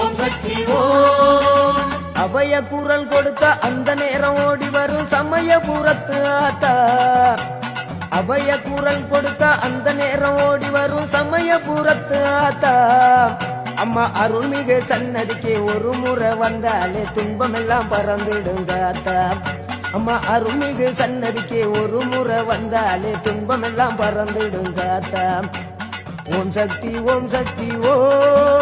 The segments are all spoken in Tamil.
ஓம் சக்தி ஓம் அபய குரல் கொடுத்த அந்த நேரம் ஓடி வரும் சமயபுரத்து ஆத்தா. அபய குரல் கொடுத்த அந்த நேரம் ஓடி வரும் சமயபுரத்து ஆத்தா. அம்மா அருள்மிகு சன்னதிக்கு ஒரு முறை வந்தாலே துன்பமெல்லாம் பறந்துடுங்க ஆத்தா அம்மா அருள்மிகு சன்னதிக்கு ஒரு முறை வந்தாலே துன்பமெல்லாம் பறந்துடுங்க ஆத்தா ஓம் சக்தி ஓம் சக்தி ஓம் ஓம்.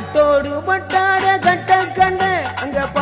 காட்டோடு வட்டார கட்ட கண்ட